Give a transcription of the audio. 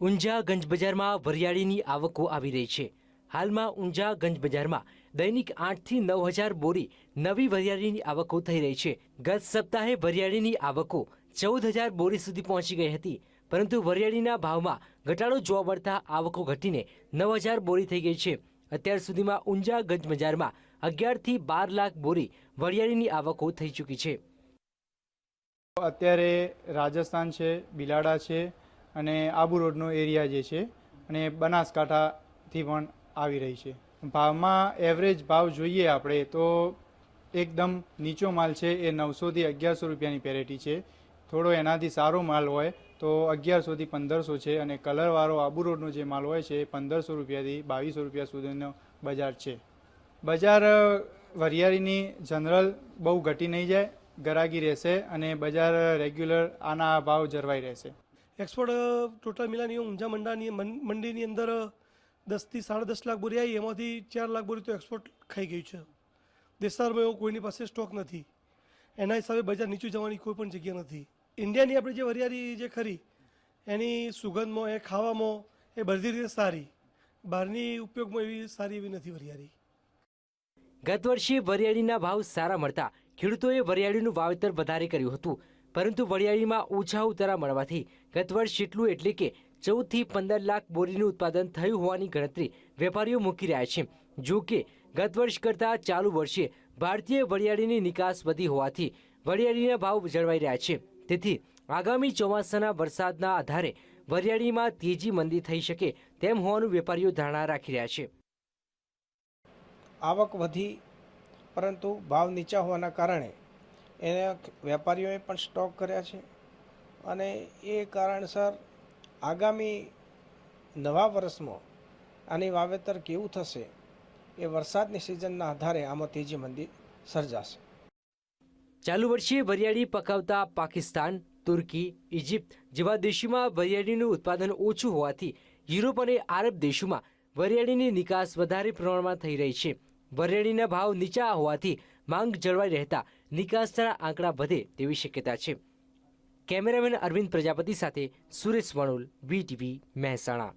ઊંઝા ગંજ બજારમાં વરિયાળીની આવકો આવી રહી છે. હાલમાં ઊંઝા ગંજ બજારમાં દૈનિક આઠથી નવ હજાર બોરી નવી વરિયાળીની આવકો થઈ રહી છે. ગત સપ્તાહે વરિયાળીની આવકો ચૌદ હજાર બોરી સુધી પહોંચી ગઈ હતી, પરંતુ વરિયાળીના ભાવમાં ઘટાડો જોવા મળતા આવકો ઘટીને નવ હજાર બોરી થઈ ગઈ છે. અત્યાર સુધીમાં ઊંઝા ગંજ બજારમાં અગિયારથી બાર લાખ બોરી વરિયાળીની આવકો થઈ ચૂકી છે. અત્યારે રાજસ્થાન છે, બિલાડા છે અને આબુ રોડનો એરિયા જે છે અને બનાસકાંઠાથી પણ આવી રહી છે. ભાવમાં એવરેજ ભાવ જોઈએ આપણે તો એકદમ નીચો માલ છે, એ નવસોથી અગિયારસો રૂપિયાની પેરેટી છે. થોડો એનાથી સારો માલ હોય તો અગિયારસોથી પંદરસો છે અને કલરવાળો આબુ રોડનો જે માલ હોય છે એ પંદરસો રૂપિયાથી બાવીસો રૂપિયા સુધીનો બજાર છે. બજાર વરિયાળીની જનરલ બહુ ઘટી નહીં જાય, ગરાગી રહેશે અને બજાર રેગ્યુલર આના ભાવ જળવાઈ રહેશે. એક્સપોર્ટ ટોટલ મિલાની ઊંઝા મંડાની મંડીની અંદર દસથી સાડા દસ લાખ બોરી આવી. એમાંથી ચાર લાખ બોરી તો એક્સપોર્ટ ખાઈ ગયું છે. દેશારમાં એવું કોઈની પાસે સ્ટોક નથી. એના હિસાબે બજાર નીચું જવાની કોઈ પણ જગ્યા નથી. ઇન્ડિયાની આપણે જે વરિયાળી જે ખરી, એની સુગંધમાં, એ ખાવામાં, એ બધી રીતે સારી. બહારની ઉપયોગમાં એવી સારી એવી નથી વરિયાળી. ગત વર્ષે વરિયાળીના ભાવ સારા મળતા ખેડૂતોએ વરિયાળીનું વાવેતર વધારે કર્યું હતું. પરંતુ વરિયાળીમાં ઓછા ઉતારા મળવાથી ગત વર્ષ જેટલું એટલે કે ચૌદથી પંદર લાખ બોરીનું ઉત્પાદન થયું હોવાની ગણતરી વેપારીઓ મૂકી રહ્યા છે. જો કે ગત વર્ષ કરતાં ચાલુ વર્ષે ભારતીય વરિયાળીની નિકાસ વધી હોવાથી વરિયાળીના ભાવ જળવાઈ રહ્યા છે. તેથી આગામી ચોમાસાના વરસાદના આધારે વરિયાળીમાં તેજી મંદી થઈ શકે તેમ હોવાનું વેપારીઓ ધારણા રાખી રહ્યા છે. આવક વધી પરંતુ ભાવ નીચા હોવાના કારણે એને વેપારીઓએ પણ સ્ટોક કર્યા છે. અને એ કારણસર આગામી નવા વર્ષમાં આની વાવેતર કેવું થશે એ વરસાદની સિઝનના આધારે આમાં તેજી મંદી સર્જાશે. ચાલુ વર્ષે વરિયાળી પકાવતા પાકિસ્તાન, તુર્કી ઇજિપ્ત જેવા દેશોમાં વરિયાળીનું ઉત્પાદન ઓછું હોવાથી યુરોપ અને આરબ દેશોમાં વરિયાળીની નિકાસ વધારે પ્રમાણમાં થઈ રહી છે. વરિયાળીના ભાવ નીચા હોવાથી માંગ જળવાઈ રહેતા નિકાસના આંકડા વધે તેવી શક્યતા છે. કેમેરામેન અરવિંદ પ્રજાપતિ સાથે સુરેશ વણુલ વીટીવી મહેસાણા.